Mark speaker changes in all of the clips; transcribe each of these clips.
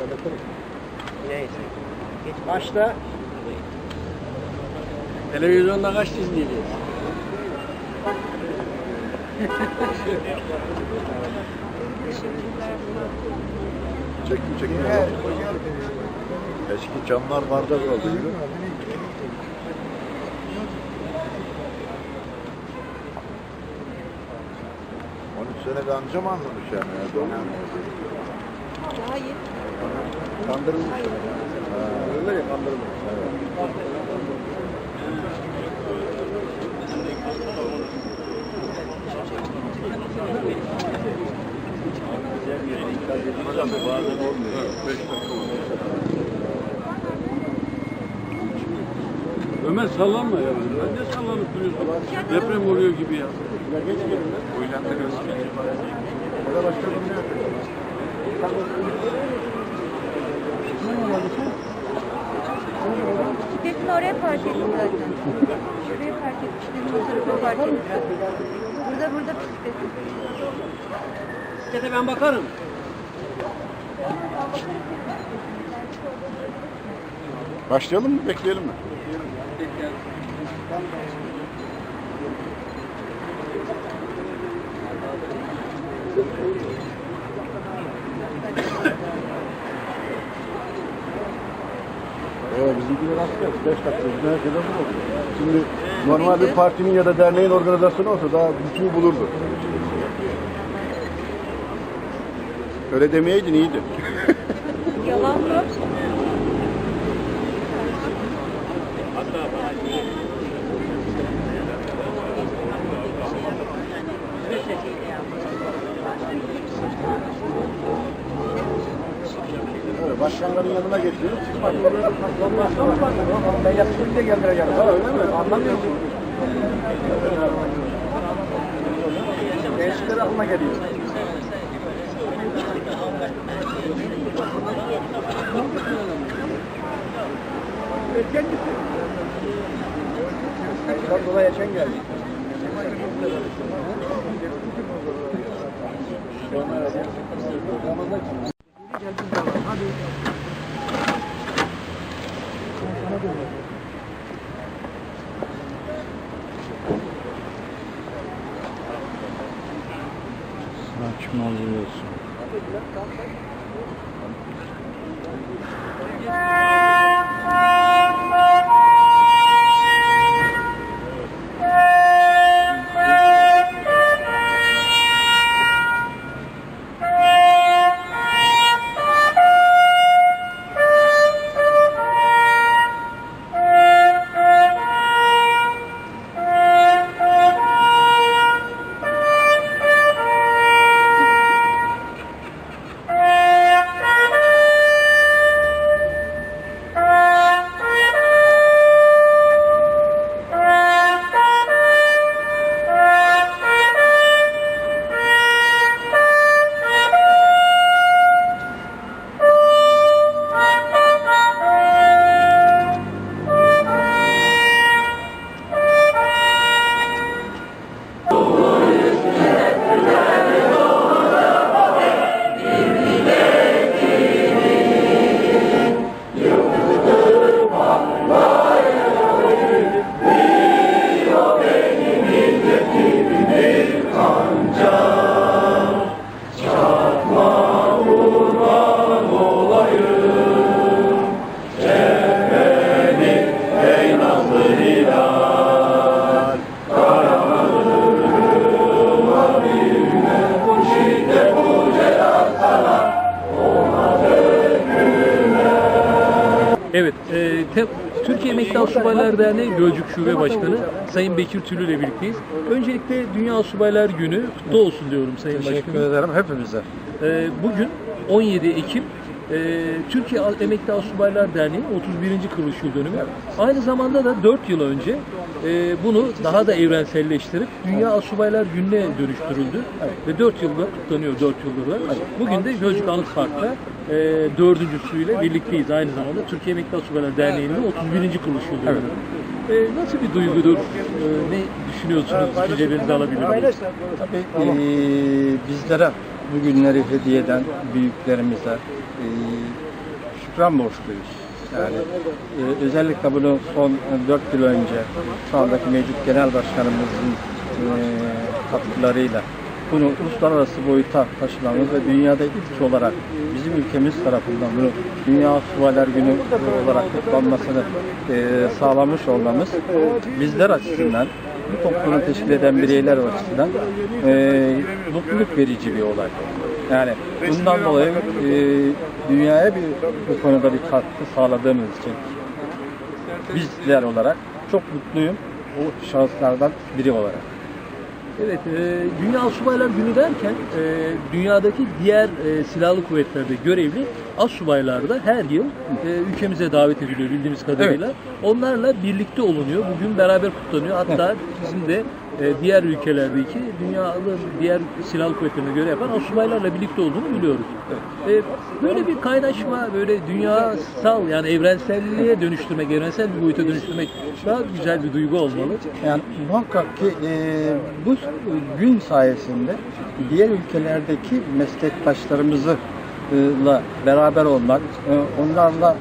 Speaker 1: bakın.
Speaker 2: Neyse. Geç
Speaker 1: Kaçta? Televizyonda kaç izleyeceğiz?
Speaker 3: Çektim çektim. Eski camlar bardak oldu. Sene anca mı anlamış yani? ya? Doğru mu?
Speaker 4: Hayır.
Speaker 3: Kandırılmış. Öyle ya kandırılmış.
Speaker 1: Ömer sallanma ya. Ne sallanıp duruyorsun? Deprem oluyor gibi ya.
Speaker 4: Bisikletini oraya park ettim zaten. Şuraya park etmiştim. Bu tarafa park ettim. Burada burada bisikletim.
Speaker 1: Bisiklete ben bakarım.
Speaker 3: Başlayalım mı? Bekleyelim mi? Evet, bizimkiler asker. 5 dakika, bizim herkese bu oldu. Şimdi normal bir partinin ya da derneğin organizasyonu olsa daha bütünü bulurdu. Öyle demeyeydin iyiydi.
Speaker 4: Yalan mı?
Speaker 3: Evet, başkanların yanına başkanlara Ben yapayım diye geldireceğim. Ha, öyle mi? Anlamıyor musun? Gençler aklına geliyor. Biraz dolayı yaşan geldi.
Speaker 5: Saçmalıyorsun.
Speaker 6: Evet, Türkiye Emekli Subaylar Derneği Gölcük Şube Başkanı Sayın Bekir Tülü ile birlikteyiz. Öncelikle Dünya Subaylar Günü kutlu olsun diyorum Sayın
Speaker 5: Teşekkür
Speaker 6: Başkanım.
Speaker 5: ederim hepimize.
Speaker 6: E, bugün 17 Ekim e, Türkiye Emekli Subaylar Derneği 31. kuruluş yıl dönümü. Aynı zamanda da 4 yıl önce e, bunu daha da evrenselleştirip Dünya Asubaylar Günü'ne dönüştürüldü. Ve 4 yılda kutlanıyor 4 yıldır. Bugün de Gölcük Anıt Park'ta e, dördüncüsüyle birlikteyiz aynı zamanda. Türkiye Emekli Asubaylar Derneği'nin 31. kuruluş yıl dönümü. E, nasıl bir duygudur? E, ne düşünüyorsunuz? Düşüncelerinizi alabilir miyim?
Speaker 5: Tabii eee, bizlere bu günleri hediye eden büyüklerimize e, şükran borçluyuz. Yani e, özellikle bunu son 4 yıl önce şu andaki mevcut genel başkanımızın e, katkılarıyla bunu uluslararası boyuta taşımamız ve dünyada ilk olarak bizim ülkemiz tarafından bunu Dünya Subaylar Günü olarak kutlanmasını e, sağlamış olmamız bizler açısından bu toplumu teşkil eden bireyler açısından e, mutluluk verici bir olay. Yani bundan dolayı e, dünyaya bir bu konuda bir katkı sağladığımız için bizler olarak çok mutluyum o şahıslardan biri olarak.
Speaker 6: Evet, e, Dünya Subaylar Günü derken e, dünyadaki diğer e, silahlı kuvvetlerde görevli astsubaylar da her yıl e, ülkemize davet ediliyor bildiğimiz kadarıyla. Onlarla birlikte olunuyor. Bugün beraber kutlanıyor. Hatta bizim de e, diğer ülkelerdeki dünyanın diğer silahlı kuvvetlerine göre yapan astsubaylarla birlikte olduğunu biliyoruz. E, böyle bir kaynaşma, böyle dünyasal yani evrenselliğe dönüştürmek, evrensel bir boyuta dönüştürmek daha güzel bir duygu olmalı.
Speaker 5: Yani muhakkak ki e, bu gün sayesinde diğer ülkelerdeki meslektaşlarımızla beraber olmak, e, onlarla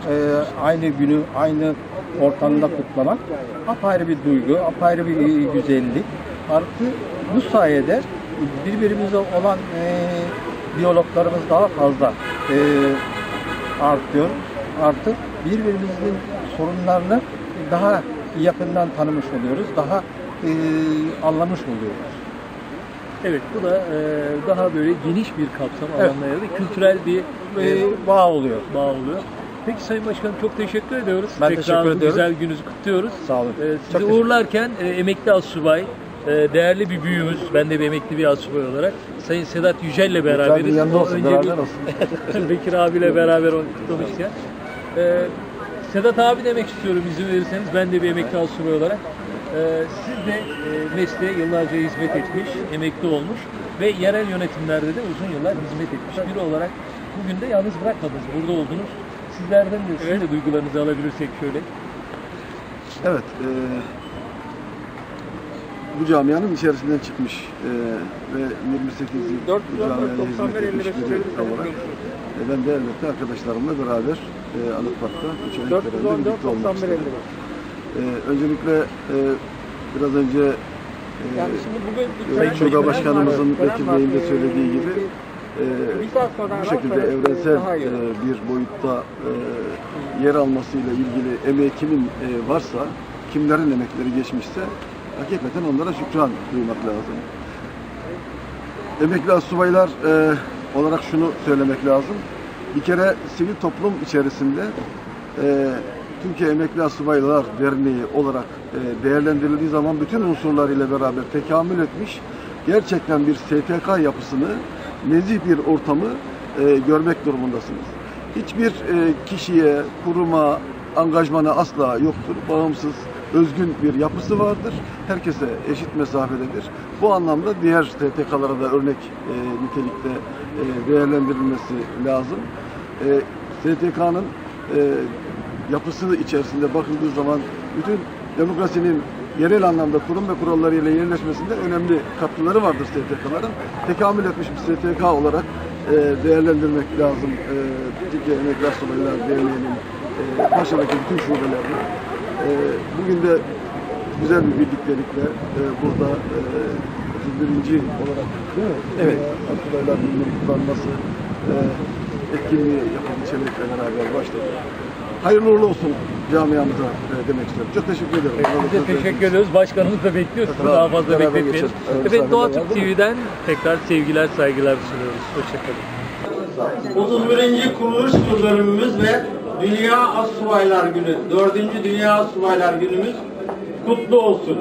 Speaker 5: aynı günü aynı ortamda kutlamak apayrı bir duygu, apayrı bir güzellik. Artı bu sayede birbirimize olan e, diyaloglarımız daha fazla e, artıyor. Artık birbirimizin sorunlarını daha yakından tanımış oluyoruz, daha e, anlamış oluyoruz.
Speaker 6: Evet bu da e, daha böyle geniş bir kapsam
Speaker 5: Evet.
Speaker 6: Kültürel bir e,
Speaker 5: E, bağ oluyor.
Speaker 6: bağ oluyor. Peki Sayın Başkanım çok teşekkür ediyoruz.
Speaker 5: Ben
Speaker 6: Tekrar
Speaker 5: teşekkür ediyorum.
Speaker 6: güzel gününüzü kutluyoruz.
Speaker 5: Sağ olun.
Speaker 6: E,
Speaker 5: Çok
Speaker 6: sizi uğurlarken e, emekli asubay, e, değerli bir büyüğümüz, ben de bir emekli bir asubay olarak Sayın Sedat Yücel ile beraberiz.
Speaker 7: Sedat yanında olsun,
Speaker 6: Önce
Speaker 7: beraber olsun.
Speaker 6: Bekir abiyle beraber kutlamışken. E, Sedat abi demek istiyorum izin verirseniz. Ben de bir emekli asubay olarak. E, siz de e, mesleğe yıllarca hizmet etmiş, emekli olmuş ve yerel yönetimlerde de uzun yıllar hizmet etmiş biri olarak bugün de yalnız bırakmadınız. Burada oldunuz. Sizlerden de sizin de duygularınızı alabilirsek şöyle.
Speaker 7: Evet, e, bu camianın içerisinden çıkmış e, ve 28 yıl bu camiaya hizmet etmiş biri olarak. e, ben de elbette arkadaşlarımla beraber e, Anıtpark'ta töreninde birlikte olmak istedim. E, öncelikle e, biraz önce e,
Speaker 6: Sayın
Speaker 7: Şube
Speaker 6: Bekir-
Speaker 7: Başkanımızın Bey'in de söylediği gibi e, bu şekilde evrensel e, bir boyutta e, yer almasıyla ilgili emeği kimin e, varsa, kimlerin emekleri geçmişse hakikaten onlara şükran duymak lazım. Emekli astsubaylar e, olarak şunu söylemek lazım. Bir kere sivil toplum içerisinde e, Türkiye Emekli Astsubaylar Derneği olarak e, değerlendirildiği zaman bütün unsurlarıyla beraber tekamül etmiş, gerçekten bir STK yapısını, nezih bir ortamı e, görmek durumundasınız. Hiçbir e, kişiye, kuruma, angajmanı asla yoktur. Bağımsız, özgün bir yapısı vardır. Herkese eşit mesafededir. Bu anlamda diğer STK'lara da örnek e, nitelikte e, değerlendirilmesi lazım. E, STK'nın e, yapısı içerisinde bakıldığı zaman bütün demokrasinin yerel anlamda kurum ve kurallarıyla yerleşmesinde önemli katkıları vardır STK'ların. Tekamül etmiş bir STK olarak e, değerlendirmek lazım. E, Türkiye Emekli Astsubaylar Derneği'nin e, Paşa'daki bütün şubelerini. Bugün de güzel bir birliktelikle e, burada e, 31. olarak değil mi? Evet. Astsubaylar Günü'nün kutlanması e, etkinliği yapıldı Çelik'le beraber başladı. Hayırlı uğurlu olsun camiamıza e, demek istiyorum. Çok teşekkür ederim.
Speaker 6: Biz de teşekkür ediyoruz. Başkanımız da bekliyor. Sizi daha fazla bekletmeyelim.
Speaker 7: Evet,
Speaker 6: Evet Doğa Türk? TV'den tekrar sevgiler, saygılar sunuyoruz. Hoşçakalın.
Speaker 8: 31. kuruluş yıl dönümümüz ve Dünya Astsubaylar Günü, 4. Dünya Astsubaylar Günümüz kutlu olsun.